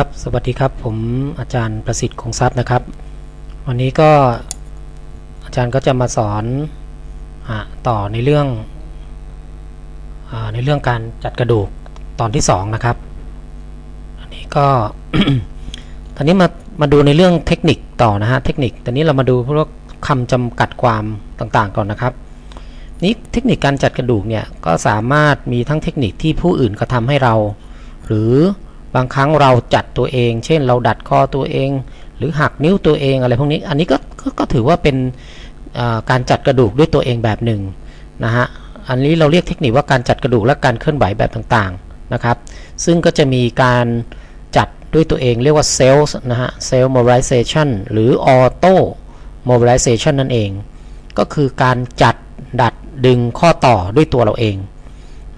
ครับสวัสดีครับผมอาจารย์ประสิทธิ์คงทรัพย์นะครับ วันนี้ก็อาจารย์ก็จะมาสอนอต่อในเรื่องอในเรื่องการจัดกระดูกตอนที่สองนะครับอันนี้ก็ตอนนี้มามาดูในเรื่องเทคนิคต่อนะฮะเทคนิคตอนนี้เรามาดูพวกคำจำกัดความต่างๆก่อนนะครับนี้เทคนิคการจัดกระดูกเนี่ยก็สามารถมีทั้งเทคนิคที่ผู้อื่นกระทำให้เรา หรือ บางครั้งเราจัดตัวเอง เช่นเราดัดคอตัวเอง หรือหักนิ้วตัวเองอะไรพวกนี้ อันนี้ก็ก็ก็ถือว่าเป็นการจัดกระดูกด้วยตัวเองแบบหนึ่งนะฮะ อันนี้เราเรียกเทคนิคว่าการจัดกระดูกและการเคลื่อนไหวแบบต่างๆนะครับ ซึ่งก็จะมีการจัดด้วยตัวเองเรียกว่าเซลล์นะฮะเซลล์ mobilization หรือ auto mobilization นั่นเอง ก็คือการจัดดัดดึงข้อต่อด้วยตัวเราเอง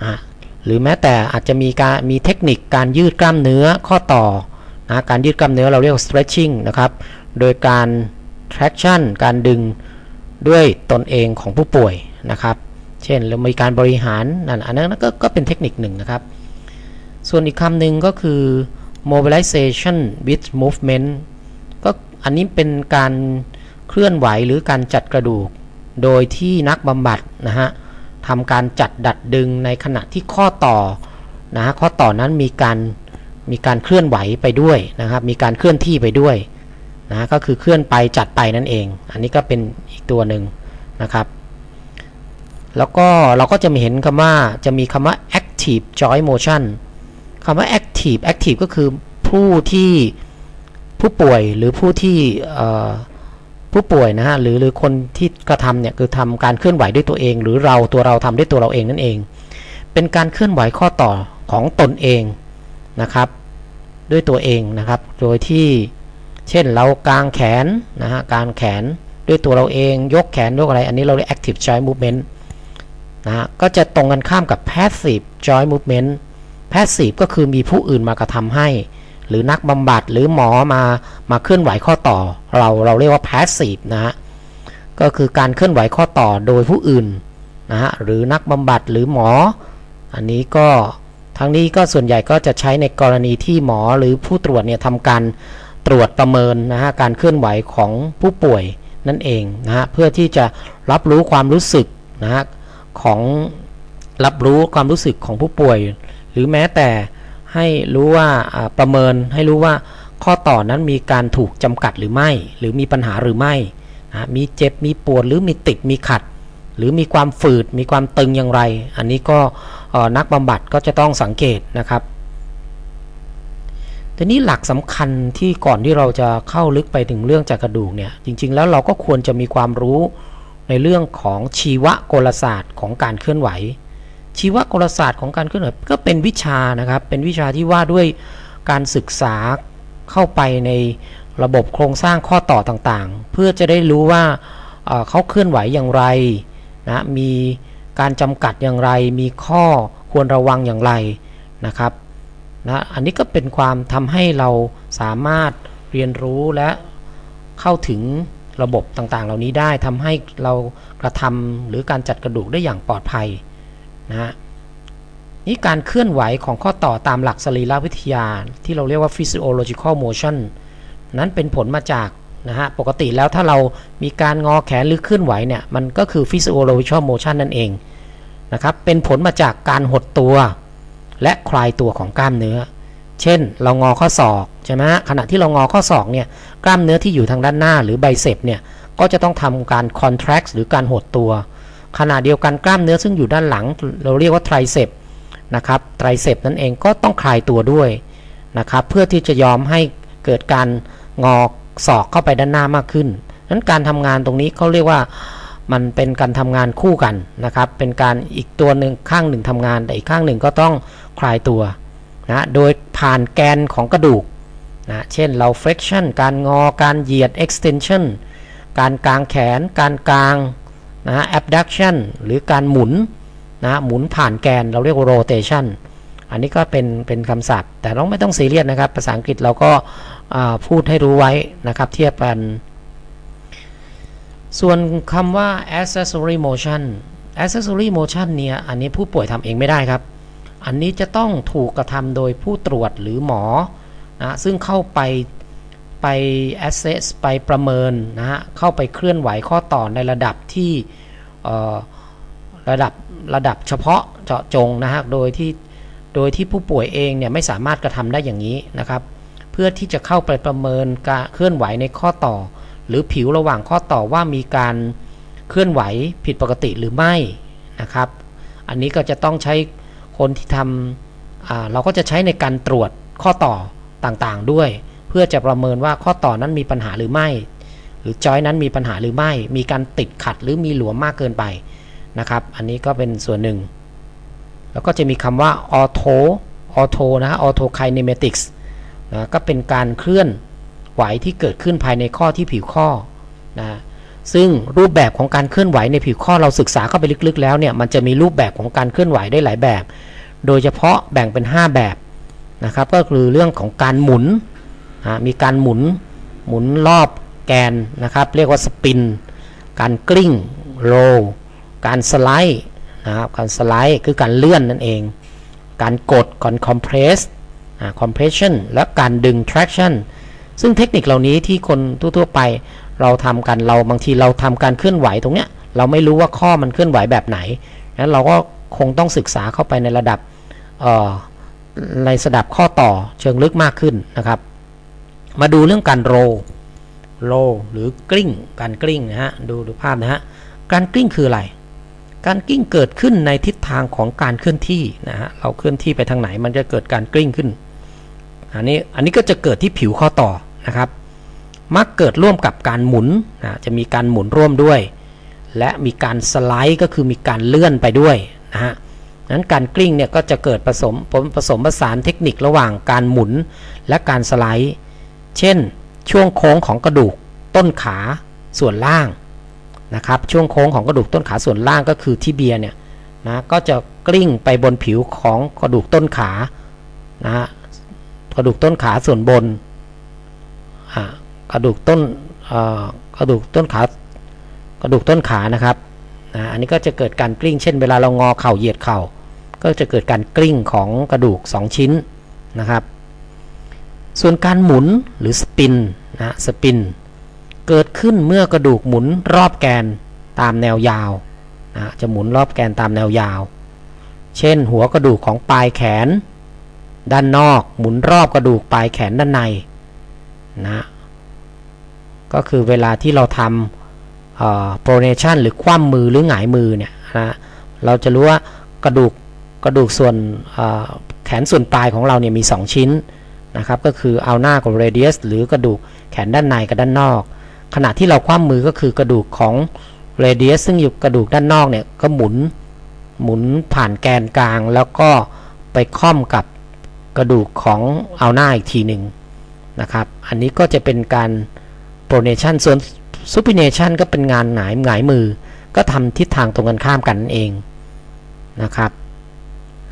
อะ หรือแม้แต่อาจจะมีการมีเทคนิคการยืดกล้ามเนื้อข้อต่อนะการยืดกล้ามเนื้อเราเรียกว่า stretching นะครับ โดยการ traction การดึงด้วยตนเองของผู้ป่วยนะครับ เช่นเรามีการบริหารนั่นอันนั้นก็ก็เป็นเทคนิคหนึ่งนะครับ ส่วนอีกคำหนึ่งก็คือ mobilization with movement ก็อันนี้เป็นการเคลื่อนไหวหรือการจัดกระดูก โดยที่นักบำบัดนะฮะ ทำการจัดดัดดึงในขณะที่ข้อต่อนะฮะข้อต่อนั้นมีการมีการเคลื่อนไหวไปด้วยนะครับ มีการเคลื่อนที่ไปด้วยนะก็คือเคลื่อนไปจัดไปนั่นเอง อันนี้ก็เป็นอีกตัวหนึ่งนะครับ แล้วก็เราก็จะมีเห็นคำว่าจะมีคำว่า active joint motion คำว่า active active ก็คือผู้ที่ผู้ป่วยหรือผู้ที่ ผู้ป่วยนะฮะหรือหรือคนที่กระทำเนี่ยคือทำการเคลื่อนไหวด้วยตัวเอง หรือเราตัวเราทำด้วยตัวเราเองนั่นเอง เป็นการเคลื่อนไหวข้อต่อของตนเองนะครับ ด้วยตัวเองนะครับ โดยที่เช่นเรากางแขนนะฮะกางแขนด้วยตัวเราเองยกแขนยกอะไร อันนี้เราเรียก active joint movement นะฮะก็จะตรงกันข้ามกับ passive joint movement passive ก็คือมีผู้อื่นมากระทำให้ หรือนักบำบัดหรือหมอมามาเคลื่อนไหวข้อต่อ เราเราเรียกว่า passive นะฮะก็คือการเคลื่อนไหวข้อต่อโดยผู้อื่นนะฮะหรือนักบำบัดหรือหมอ อันนี้ก็ทั้งนี้ก็ส่วนใหญ่ก็จะใช้ในกรณีที่หมอหรือผู้ตรวจเนี่ยทำการตรวจประเมินนะฮะการเคลื่อนไหวของผู้ป่วยนั่นเองนะฮะเพื่อที่จะรับรู้ความรู้สึกนะฮะของรับรู้ความรู้สึกของผู้ป่วย หรือแม้แต่ ให้รู้ว่าประเมินให้รู้ว่าข้อต่อนั้นมีการถูกจำกัดหรือไม่ หรือมีปัญหาหรือไม่นะมีเจ็บมีปวดหรือมีติดมีขัด หรือมีความฝืดมีความตึงอย่างไร อันนี้ก็นักบำบัดก็จะต้องสังเกตนะครับทีนี้หลักสำคัญที่ก่อนที่เราจะเข้าลึกไปถึงเรื่องจากกระดูกเนี่ยจริง ๆ แล้วเราก็ควรจะมีความรู้ในเรื่องของชีวกลศาสตร์ของการเคลื่อนไหว ชีวกลศาสตร์ของการเคลื่อนไหวก็เป็นวิชานะครับ เป็นวิชาที่ว่าด้วยการศึกษาเข้าไปในระบบโครงสร้างข้อต่อต่างๆ เพื่อจะได้รู้ว่าเขาเคลื่อนไหวอย่างไรนะมีการจำกัดอย่างไร มีข้อควรระวังอย่างไรนะครับนะอันนี้ก็เป็นความทำให้เราสามารถเรียนรู้และเข้าถึงระบบต่างๆ เหล่านี้ได้ทำให้เรากระทำหรือการจัดกระดูกได้อย่างปลอดภัย นะนี่การเคลื่อนไหวของข้อต่อตามหลักสรีรวิทยา ที่เราเรียกว่า physiological motion นั้นเป็นผลมาจากนะฮะปกติแล้วถ้าเรามีการงอแขนหรือเคลื่อนไหวเนี่ยมันก็คือ physiological motion นั่นเองนะครับเป็นผลมาจากการหดตัว และคลายตัวของกล้ามเนื้อ เช่นเรางอข้อศอกใช่ไหมขณะที่เรางอข้อศอกเนี่ยกล้ามเนื้อที่อยู่ทางด้านหน้าหรือไบเซปเนี่ยก็จะต้องทำการ contract หรือการหดตัว ขณะเดียวกันกล้ามเนื้อซึ่งอยู่ด้านหลัง เราเรียกว่าไตรเซปนะครับไตรเซปนั่นเองก็ต้องคลายตัวด้วยนะครับเพื่อที่จะยอมให้เกิดการงอศอกเข้าไปด้านหน้ามากขึ้นนั้นการทำงานตรงนี้เขาเรียกว่ามันเป็นการทำงานคู่กันนะครับ เป็นการอีกตัวหนึ่งข้างหนึ่งทำงาน แต่อีกข้างหนึ่งก็ต้องคลายตัวนะโดยผ่านแกนของกระดูกนะเช่นเรา flexion การงอการเหยียด extension การกางแขน การกาง นะ abduction หรือการหมุนนะหมุนผ่านแกนเราเรียกว่า rotation อันนี้ก็เป็นเป็นคำศัพท์ แต่ต้องไม่ต้องซีเรียสนะครับ ภาษาอังกฤษเราก็พูดให้รู้ไว้นะครับ เทียบกัน ส่วนคำว่า accessory motion accessory motion เนี่ย อันนี้ผู้ป่วยทำเองไม่ได้ครับ อันนี้จะต้องถูกกระทำโดยผู้ตรวจหรือหมอนะซึ่งเข้าไป ไป assess ไปประเมินนะฮะเข้าไปเคลื่อนไหวข้อต่อในระดับที่ระดับระดับเฉพาะเจาะจงนะฮะโดยที่โดยที่ผู้ป่วยเองเนี่ยไม่สามารถกระทำได้อย่างนี้นะครับ เพื่อที่จะเข้าไปประเมินการเคลื่อนไหวในข้อต่อ หรือผิวระหว่างข้อต่อว่ามีการเคลื่อนไหวผิดปกติหรือไม่นะครับ อันนี้ก็จะต้องใช้คนที่ทำเราก็จะใช้ในการตรวจข้อต่อต่างๆด้วย เพื่อจะประเมินว่าข้อต่อนั้นมีปัญหาหรือไม่ หรือจอยนั้นมีปัญหาหรือไม่ มีการติดขัดหรือมีหลวมมากเกินไปนะครับ อันนี้ก็เป็นส่วนหนึ่ง แล้วก็จะมีคำว่า auto auto นะฮะ auto kinematics นะก็เป็นการเคลื่อนไหวที่เกิดขึ้นภายในข้อที่ผิวข้อนะซึ่งรูปแบบของการเคลื่อนไหวในผิวข้อเราศึกษาเข้าไปลึกๆ แล้วเนี่ยมันจะมีรูปแบบของการเคลื่อนไหวได้หลายแบบ โดยเฉพาะแบ่งเป็น 5 แบบนะครับก็คือเรื่องของการหมุน มีการหมุนหมุนรอบแกนนะครับ เรียกว่าสปิน การกลิ้งโรการสไลด์นะครับการสไลด์คือการเลื่อนนั่นเอง การกดก่อนคอมเพรสคอมเพรสชันและการดึง traction ซึ่งเทคนิคเหล่านี้ที่คนทั่วๆไปเราทำกันเราบางทีเราทำการเคลื่อนไหวตรงเนี้ยเราไม่รู้ว่าข้อมันเคลื่อนไหวแบบไหนนั้นเราก็คงต้องศึกษาเข้าไปในระดับในสดับข้อต่อเชิงลึกมากขึ้นนะครับ มาดูเรื่องการโรโรหรือกลิ้ง การกลิ้งนะฮะ ดูดูภาพนะฮะ การกลิ้งคืออะไร การกลิ้งเกิดขึ้นในทิศทางของการเคลื่อนที่นะฮะ เราเคลื่อนที่ไปทางไหนมันจะเกิดการกลิ้งขึ้น อันนี้ อันนี้ก็จะเกิดที่ผิวข้อต่อนะครับ มักเกิดร่วมกับการหมุนนะ จะมีการหมุนร่วมด้วย และมีการสไลด์ก็คือมีการเลื่อนไปด้วยนะฮะนั้นการกลิ้งเนี่ยก็จะเกิดผสมผสมผสานเทคนิคระหว่างการหมุนและการสไลด์ เช่น ช่วงโค้งของกระดูกต้นขาส่วนล่างนะครับช่วงโค้งของกระดูกต้นขาส่วนล่างก็คือที่เบียเนี่ยนะก็จะกลิ้งไปบนผิวของกระดูกต้นขานะกระดูกต้นขาส่วนบนกระดูกต้นกระดูกต้นขากระดูกต้นขานะครับนะอันนี้ก็จะเกิดการกลิ้ง เช่น เวลาเรางอเข่าเหยียดเข่า ก็จะเกิดการกลิ้งของกระดูก 2 ชิ้นนะครับ ส่วนการหมุนหรือสปินนะสปิน เกิดขึ้นเมื่อกระดูกหมุนรอบแกนตามแนวยาวนะจะหมุนรอบแกนตามแนวยาว เช่น หัวกระดูกของปลายแขน ด้านนอกหมุนรอบกระดูกปลายแขนด้านในนะก็คือเวลาที่เราทำโปรเนชันหรือคว่ำมือหรือหงายมือเนี่ยนะเราจะรู้ว่ากระดูกกระดูกส่วนแขนส่วนปลายของเราเนี่ยมี 2 ชิ้น นะครับก็คือเอาหน้ากับเรเดียสหรือกระดูกแขนด้านในกับด้านนอก ขณะที่เราคว่ำมือก็คือกระดูกของเรเดียสซึ่งอยู่กระดูกด้านนอกเนี่ยก็หมุนหมุนผ่านแกนกลาง แล้วก็ไปค่อมกับกระดูกของเอาหน้าอีกทีหนึ่งนะครับ อันนี้ก็จะเป็นการ pronation ส่วน supination ก็เป็นงานหงายหงายมือ ก็ทำทิศทางตรงกันข้ามกันเองนะครับ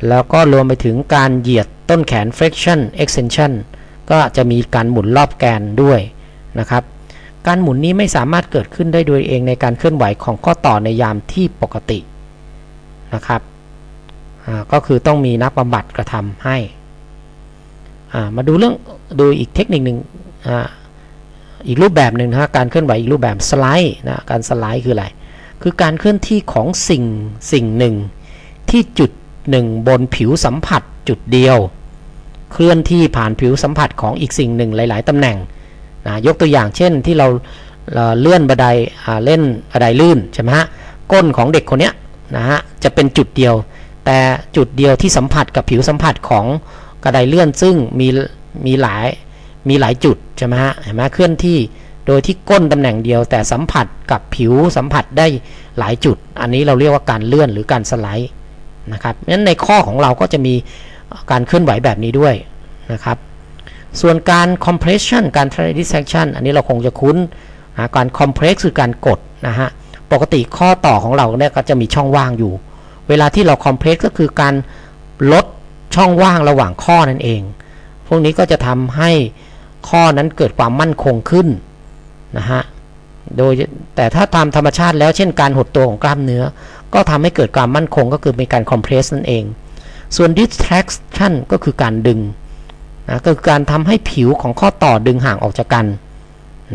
แล้วก็รวมไปถึงการเหยียดต้นแขน flexion extension ก็จะมีการหมุนรอบแกนด้วยนะครับ การหมุนนี้ไม่สามารถเกิดขึ้นได้โดยเองในการเคลื่อนไหวของข้อต่อในยามที่ปกตินะครับก็คือต้องมีนักบำบัดกระทำให้ มาดูเรื่องดูอีกเทคนิคหนึ่งอีกรูปแบบหนึ่งนะการเคลื่อนไหวอีกรูปแบบสไลด์นะการสไลด์คืออะไร คือการเคลื่อนที่ของสิ่งสิ่งหนึ่งที่จุด หนึ่งบนผิวสัมผัสจุดเดียว เคลื่อนที่ผ่านผิวสัมผัสของอีกสิ่งหนึ่งหลาย ๆตำแหน่งนะยกตัวอย่างเช่นที่เราเลื่อนบันไดเล่นบันไดลื่นใช่ไหมฮะก้นของเด็กคนนี้นะฮะจะเป็นจุดเดียว แต่จุดเดียวที่สัมผัสกับผิวสัมผัสของกระไดเลื่อนซึ่งมีมีหลายมีหลายจุดใช่ไหมฮะเห็นไหมเคลื่อนที่โดยที่ก้นตำแหน่งเดียว แต่สัมผัสกับผิวสัมผัสได้หลายจุด อันนี้เราเรียกว่าการเลื่อนหรือการสไลด์ นะครับนั้นในข้อของเราก็จะมีการเคลื่อนไหวแบบนี้ด้วยนะครับ ส่วนการ compression การ dissection อันนี้เราคงจะคุ้นนะการ compress คือการกดนะฮะ ปกติข้อต่อของเราเนี่ยก็จะมีช่องว่างอยู่ เวลาที่เรา compress ก็คือการลดช่องว่างระหว่างข้อนั่นเอง พวกนี้ก็จะทำให้ข้อนั้นเกิดความมั่นคงขึ้นนะฮะ โดยแต่ถ้าตามธรรมชาติแล้วเช่นการหดตัวของกล้ามเนื้อ ก็ทำให้เกิดความมั่นคงก็คือเป็นการคอมเพรสนั่นเอง ส่วน distraction ก็คือการดึงนะก็คือการทำให้ผิวของข้อต่อดึงห่างออกจากกัน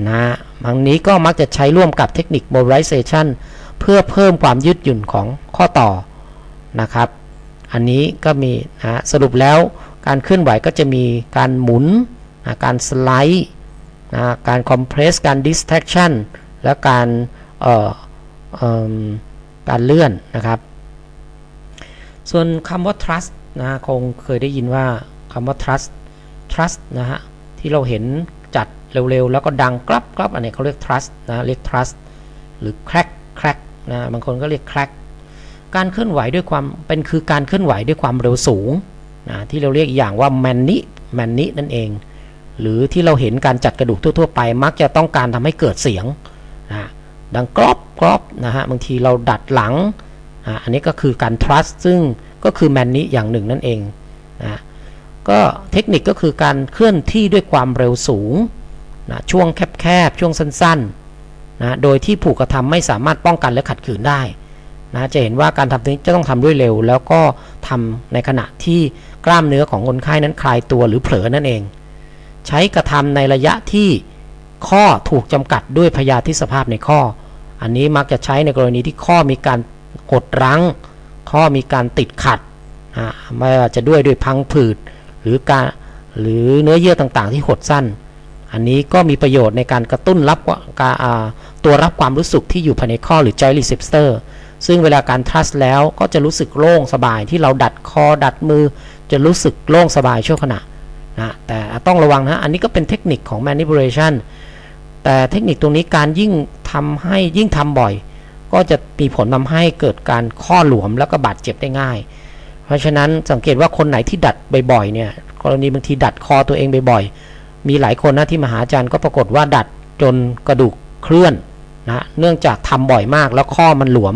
นะบางนี้ก็มักจะใช้ร่วมกับเทคนิค mobilization เพื่อเพิ่มความยืดหยุ่นของข้อต่อนะครับ อันนี้ก็มีนะสรุปแล้วการเคลื่อนไหวก็จะมีการหมุนนะการสไลด์นะการคอมเพรสการ distraction และการเอ่อเอ่อ การเลื่อนนะครับ ส่วนคำว่า trust นะคงเคยได้ยินว่าคำว่า trust trust นะฮะที่เราเห็นจัดเร็วๆ แล้วก็ดังกรับกรับอันนี้เขาเรียก trust นะเรียก trust หรือ crack crack นะบางคนก็เรียก crack การเคลื่อนไหวด้วยความเป็นคือการเคลื่อนไหวด้วยความเร็วสูงนะที่เราเรียกอย่างว่าแมนนิแมนนินั่นเอง หรือที่เราเห็นการจัดกระดูกทั่วๆ ไป มักจะต้องการทำให้เกิดเสียง ดังกรอบกรอบนะฮะบางทีเราดัดหลังอันนี้ก็คือการ trust ซึ่งก็คือแมนนิอย่างหนึ่งนั่นเองนะก็เทคนิคก็คือการเคลื่อนที่ด้วยความเร็วสูงนะช่วงแคบๆ ช่วงสั้นๆนะโดยที่ผูกกระทำไม่สามารถป้องกันและขัดขืนได้นะจะเห็นว่าการทำนี้จะต้องทำด้วยเร็ว แล้วก็ทำในขณะที่กล้ามเนื้อของคนไข้นั้นคลายตัวหรือเผลอนั่นเอง ใช้กระทำในระยะที่ข้อถูกจำกัดด้วยพยาธิสภาพในข้อ อันนี้มักจะใช้ในกรณีที่ข้อมีการกดรั้ง ข้อมีการติดขัดไม่ว่าจะด้วยด้วยพังผืด หรือการหรือเนื้อเยื่อต่างๆ ที่หดสั้น อันนี้ก็มีประโยชน์ในการกระตุ้นรับตัวรับความรู้สึกที่อยู่ภายในข้อหรือ joint receptor ซึ่งเวลาการทัสแล้วก็จะรู้สึกโล่งสบายที่เราดัดคอดัดมือ จะรู้สึกโล่งสบายชั่วขณะนะแต่ต้องระวังนะ อันนี้ก็เป็นเทคนิคของ manipulation แต่เทคนิคตรงนี้การยิ่งทำให้ยิ่งทำบ่อย ก็จะมีผลทำให้เกิดการข้อหลวมแล้วก็บาดเจ็บได้ง่าย เพราะฉะนั้นสังเกตว่าคนไหนที่ดัดบ่อยๆเนี่ยกรณีบางทีดัดคอตัวเองบ่อยๆมีหลายคนนะที่มหาอาจารย์ก็ปรากฏว่าดัดจนกระดูกเคลื่อนนะเนื่องจากทำบ่อยมากแล้วข้อมันหลวม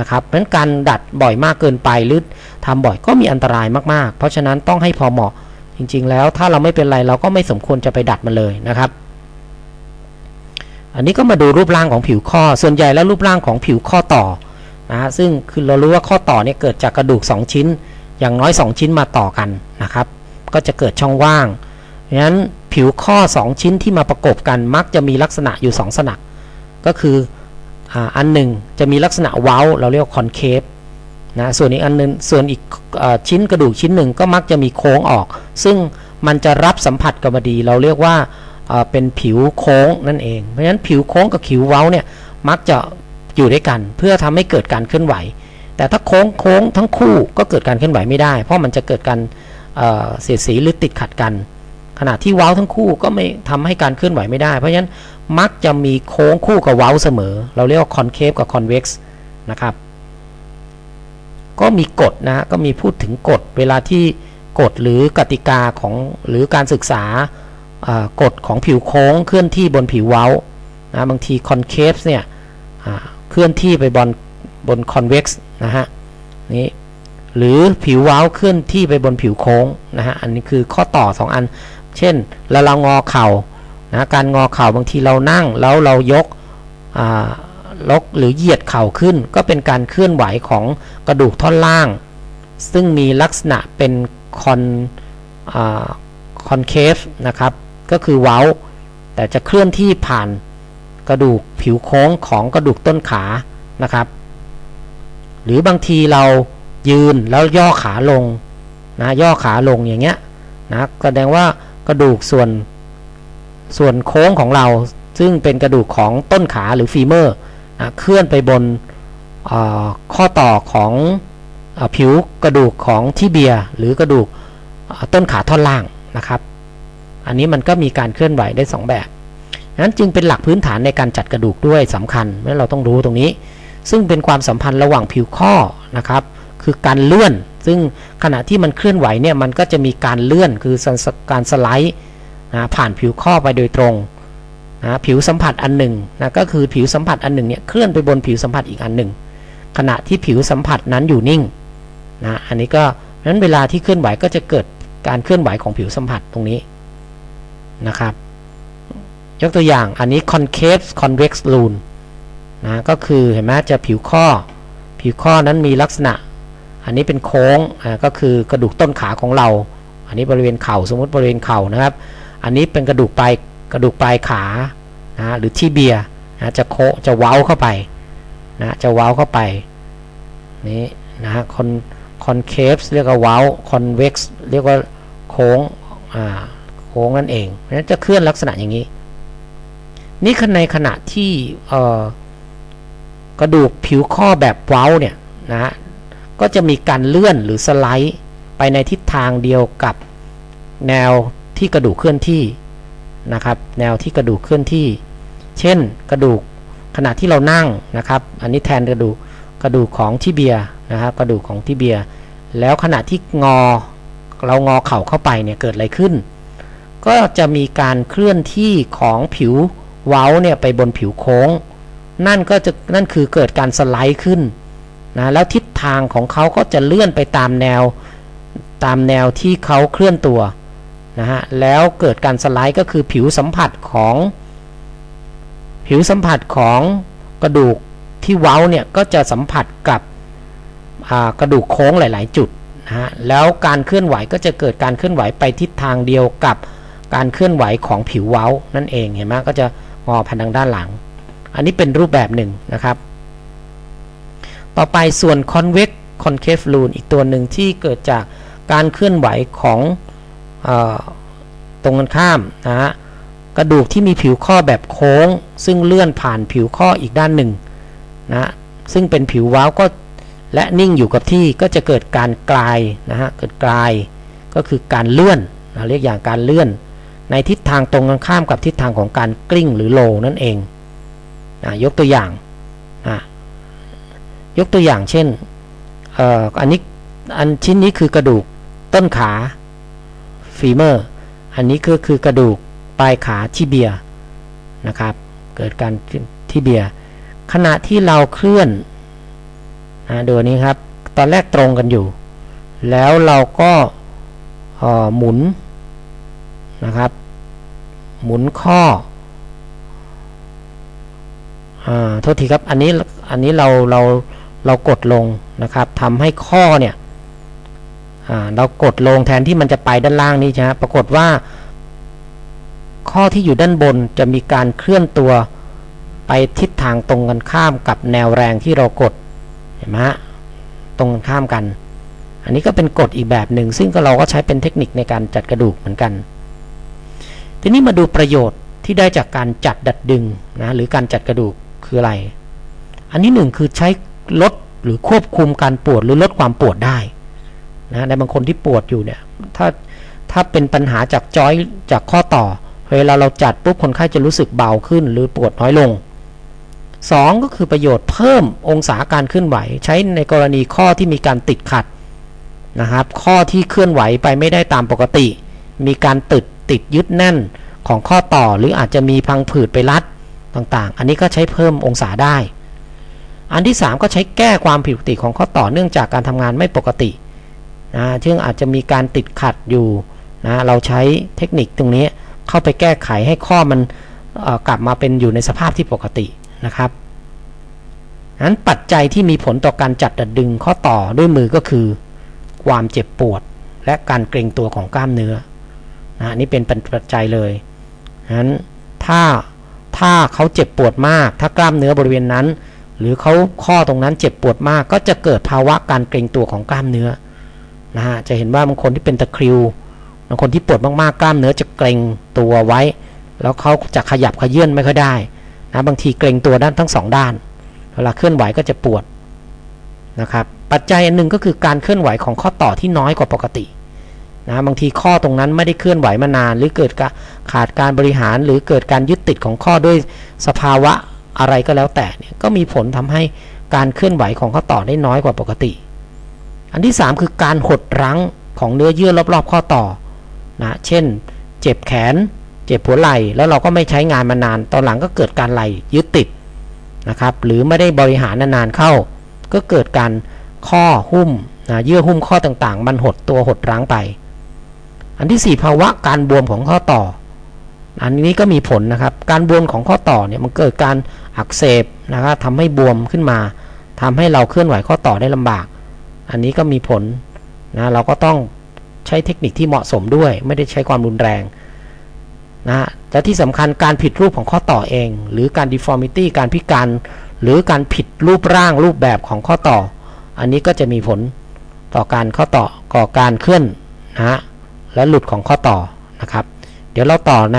นะครับเพราะฉะนั้นการดัดบ่อยมากเกินไปหรือทำบ่อยก็มีอันตรายมากๆ เพราะฉะนั้นต้องให้พอเหมาะจริง ๆ แล้วถ้าเราไม่เป็นไรเราก็ไม่สมควรจะไปดัดมันเลยนะครับ อันนี้ก็มาดูรูปร่างของผิวข้อ ส่วนใหญ่แล้วรูปร่างของผิวข้อต่อนะฮะซึ่งคือเรารู้ว่าข้อต่อเนี่ยเกิดจากกระดูก 2 ชิ้น อย่างน้อย 2 ชิ้นมาต่อกันนะครับ ก็จะเกิดช่องว่างเพราะฉะนั้นผิวข้อ 2 ชิ้นที่มาประกบกันมักจะมีลักษณะอยู่2สนักก็คืออันหนึ่งจะมีลักษณะเว้าเราเรียกคอนเคฟนะส่วนอีกอันนึงส่วนอีกชิ้นกระดูกชิ้นหนึ่งก็มักจะมีโค้งออก ซึ่งมันจะรับสัมผัสกับดี เราเรียกว่า เป็นผิวโค้งนั่นเอง เพราะฉะนั้นผิวโค้งกับผิวเว้าเนี่ยมักจะอยู่ด้วยกันเพื่อทำให้เกิดการเคลื่อนไหว แต่ถ้าโค้งโค้งทั้งคู่ก็เกิดการเคลื่อนไหวไม่ได้ เพราะมันจะเกิดการเสียดสีหรือติดขัดกัน ขณะที่เว้าทั้งคู่ก็ไม่ทำให้การเคลื่อนไหวไม่ได้ เพราะฉะนั้นมักจะมีโค้งคู่กับเว้าเสมอ เราเรียกว่าคอนเคฟกับคอนเว็กซ์นะครับก็มีกฎนะก็มีพูดถึงกฎเวลาที่กฎหรือกติกาของหรือการศึกษา กฎของผิวโค้งเคลื่อนที่บนผิวเว้านะบางทีคอนเคฟเนี่ยเคลื่อนที่ไปบนบนคอนเว็กซ์นะฮะนี่หรือผิวเว้าเคลื่อนที่ไปบนผิวโค้งนะฮะอันนี้คือข้อต่อ 2 อัน เช่นเราเรางอเข่านะการงอเข่าบางทีเรานั่งแล้วเรายกลกหรือเหยียดเข่าขึ้น ก็เป็นการเคลื่อนไหวของกระดูกท่อนล่าง ซึ่งมีลักษณะเป็นคอนคอนเคฟนะครับ ก็คือเว้า แต่จะเคลื่อนที่ผ่านกระดูกผิวโค้งของกระดูกต้นขานะครับ หรือบางทีเรายืนแล้วย่อขาลงนะย่อขาลงอย่างเงี้ยนะแสดงว่ากระดูกส่วนส่วนโค้งของเราซึ่งเป็นกระดูกของต้นขาหรือฟีเมอร์นะเคลื่อนไปบนข้อต่อของอผิวกระดูกของทิเบียหรือกระดูกต้นขาท่อนล่างนะครับ อันนี้มันก็มีการเคลื่อนไหวได้ 2 แบบนั้นจึงเป็นหลักพื้นฐานในการจัดกระดูกด้วยสำคัญเมื่อเราต้องรู้ตรงนี้ ซึ่งเป็นความสัมพันธ์ระหว่างผิวข้อนะครับ คือการเลื่อน ซึ่งขณะที่มันเคลื่อนไหวเนี่ยมันก็จะมีการเลื่อนคือการสไลด์นะผ่านผิวข้อไปโดยตรงนะผิวสัมผัสอันหนึ่งนะก็คือผิวสัมผัสอันหนึ่งเนี่ยเคลื่อนไปบนผิวสัมผัสอีกอันหนึ่งขณะที่ผิวสัมผัสนั้นอยู่นิ่งนะอันนี้ก็นั้นเวลาที่เคลื่อนไหวก็จะเกิดการเคลื่อนไหวของผิวสัมผัสตรงนี้ นะครับ ยกตัวอย่างอันนี้ concave convex lune นะก็คือเห็นไหมจะผิวข้อ ผิวข้อนั้นมีลักษณะ อันนี้เป็นโค้งอ่าก็คือกระดูกต้นขาของเรา อันนี้บริเวณเข่าสมมติบริเวณเข่านะครับ อันนี้เป็นกระดูกปลายกระดูกปลายขานะหรือที่เบียนะจะโคจะเว้าเข้าไปนะจะเว้าเข้าไปนี่นะฮะคอนคอนเคฟเรียกว่าเว้าคอนเว็กซ์เรียกว่าโค้งอ่า ค้งนั่นเองเพราะฉะนั้นจะเคลื่อนลักษณะอย่างนี้ นี่คือในขณะที่กระดูกผิวข้อแบบเว้าเนี่ยนะฮะก็จะมีการเลื่อนหรือสไลด์ไปในทิศทางเดียวกับแนวที่กระดูกเคลื่อนที่นะครับ แนวที่กระดูกเคลื่อนที่ เช่นกระดูกขณะที่เรานั่งนะครับ อันนี้แทนกระดูกกระดูกของที่เบียนะครับกระดูกของที่เบียแล้วขณะที่งอ เรางอเข่าเข้าไปเนี่ยเกิดอะไรขึ้น ก็จะมีการเคลื่อนที่ของผิวเว้าเนี่ยไปบนผิวโค้ง นั่นก็จะนั่นคือเกิดการสไลด์ขึ้นนะแล้วทิศทางของเขาก็จะเลื่อนไปตามแนวตามแนวที่เขาเคลื่อนตัวนะฮะแล้วเกิดการสไลด์ก็คือผิวสัมผัสของ ผิวสัมผัสของกระดูกที่เว้าเนี่ยก็จะสัมผัสกับกระดูกโค้งหลาย ๆ จุดนะฮะแล้วการเคลื่อนไหวก็จะเกิดการเคลื่อนไหวไปทิศทางเดียวกับ การเคลื่อนไหวของผิวเว้านั่นเองเห็นไหมก็จะงอพันทางด้านหลัง อันนี้เป็นรูปแบบหนึ่งนะครับ ต่อไปส่วน convex concave loon อีกตัวหนึ่งที่เกิดจากการเคลื่อนไหวของอตรงกันข้ามนะฮะกระดูกที่มีผิวข้อแบบโค้ง ซึ่งเลื่อนผ่านผิวข้ออีกด้านหนึ่งนะซึ่งเป็นผิวว้าวก็และนิ่งอยู่กับที่ก็จะเกิดการกลายนะฮะเกิดกลายก็คือการเลื่อนนะเรียกอย่างการเลื่อน ในทิศทางตรงกันข้ามกับทิศทางของการกลิ้งหรือโลนั่นเองนะยกตัวอย่างยกตัวอย่างเช่นอออันนี้อันชิ้นนี้คือกระดูกต้นขาฟีเมอร์ อันนี้ก็คือกระดูกปลายขาที่เบียนะครับ เกิดการที่เบีย ขณะที่เราเคลื่อนนะดูนี้ครับ ตอนแรกตรงกันอยู่ แล้วเราก็หมุน นะครับ หมุนข้ออ่าโทษทีครับอันนี้อันนี้เราเราเรากดลงนะครับทำให้ข้อเนี่ยเรากดลงแทนที่มันจะไปด้านล่างนี่ใช่ไหมปรากฏว่า ข้อที่อยู่ด้านบนจะมีการเคลื่อนตัวไปทิศทางตรงกันข้ามกับแนวแรงที่เรากดเห็นไหมตรงกันข้ามกัน อันนี้ก็เป็นกฎอีกแบบหนึ่งซึ่งก็เราก็ใช้เป็นเทคนิคในการจัดกระดูกเหมือนกัน ทีนี้มาดูประโยชน์ที่ได้จากการจัดดัดดึงนะหรือการจัดกระดูกคืออะไร อันนี้หนึ่งคือใช้ลดหรือควบคุมการปวดหรือลดความปวดได้นะในบางคนที่ปวดอยู่เนี่ยถ้าถ้าเป็นปัญหาจากจอยจากข้อต่อเวลาเราจัดปุ๊บคนไข้จะรู้สึกเบาขึ้น หรือปวดน้อยลง 2 ก็คือประโยชน์เพิ่มองศาการเคลื่อนไหว ใช้ในกรณีข้อที่มีการติดขัดนะครับ ข้อที่เคลื่อนไหวไปไม่ได้ตามปกติ มีการติด ติดยึดแน่นของข้อต่อหรืออาจจะมีพังผืดไปรัดต่างๆ อันนี้ก็ใช้เพิ่มองศาได้ อันที่ 3 ก็ใช้แก้ความผิดปกติของข้อต่อเนื่องจากการทำงานไม่ปกตินะซึ่งอาจจะมีการติดขัดอยู่นะเราใช้เทคนิคตรงนี้เข้าไปแก้ไขให้ข้อมันกลับมาเป็นอยู่ในสภาพที่ปกตินะครับนั้นปัจจัยที่มีผลต่อการจัดดัดดึงข้อต่อด้วยมือก็คือ ความเจ็บปวด และการเกร็งตัวของกล้ามเนื้อ นะนี่เป็นปัจจัยเลยนั้นถ้าถ้าเขาเจ็บปวดมาก ถ้ากล้ามเนื้อบริเวณนั้น หรือเขาข้อตรงนั้นเจ็บปวดมาก ก็จะเกิดภาวะการเกร็งตัวของกล้ามเนื้อนะฮะจะเห็นว่าบางคนที่เป็นตะคริวบางคนที่ปวดมากๆกล้ามเนื้อจะเกร็งตัวไว้ แล้วเขาจะขยับขยื่นไม่ค่อยได้นะบางทีเกร็งตัวด้านทั้งสองด้านเวลาเคลื่อนไหวก็จะปวดนะครับปัจจัยอันหนึ่งก็คือการเคลื่อนไหวของข้อต่อที่น้อยกว่าปกติ นะบางทีข้อตรงนั้นไม่ได้เคลื่อนไหวมานาน หรือเกิดขาดการบริหารหรือเกิดการยึดติดของข้อด้วยสภาวะอะไรก็แล้วแต่เนี่ยก็มีผลทำให้การเคลื่อนไหวของข้อต่อได้น้อยกว่าปกติ อันที่ 3 คือการหดรั้งของเนื้อเยื่อรอบๆ ข้อต่อนะเช่น เจ็บแขน เจ็บหัวไหล่แล้วเราก็ไม่ใช้งานมานาน ตอนหลังก็เกิดการไหลยึดติดนะครับ หรือไม่ได้บริหารนานๆเข้า ก็เกิดการข้อหุ้มนะเยื่อหุ้มข้อต่างๆ มันหดตัวหดรั้งไป อันที่ 4 ภาวะการบวมของข้อต่อ อันนี้ก็มีผลนะครับ การบวมของข้อต่อเนี่ยมันเกิดการอักเสบนะครับทำให้บวมขึ้นมาทำให้เราเคลื่อนไหวข้อต่อได้ลำบาก อันนี้ก็มีผลนะเราก็ต้องใช้เทคนิคที่เหมาะสมด้วย ไม่ได้ใช้ความรุนแรงนะฮะและที่สำคัญการผิดรูปของข้อต่อเอง หรือการ deformity การพิการ หรือการผิดรูปร่างรูปแบบของข้อต่อ อันนี้ก็จะมีผลต่อการข้อต่อก่อการเคลื่อนนะฮะ และหลุดของข้อต่อนะครับ เดี๋ยวเราต่อใน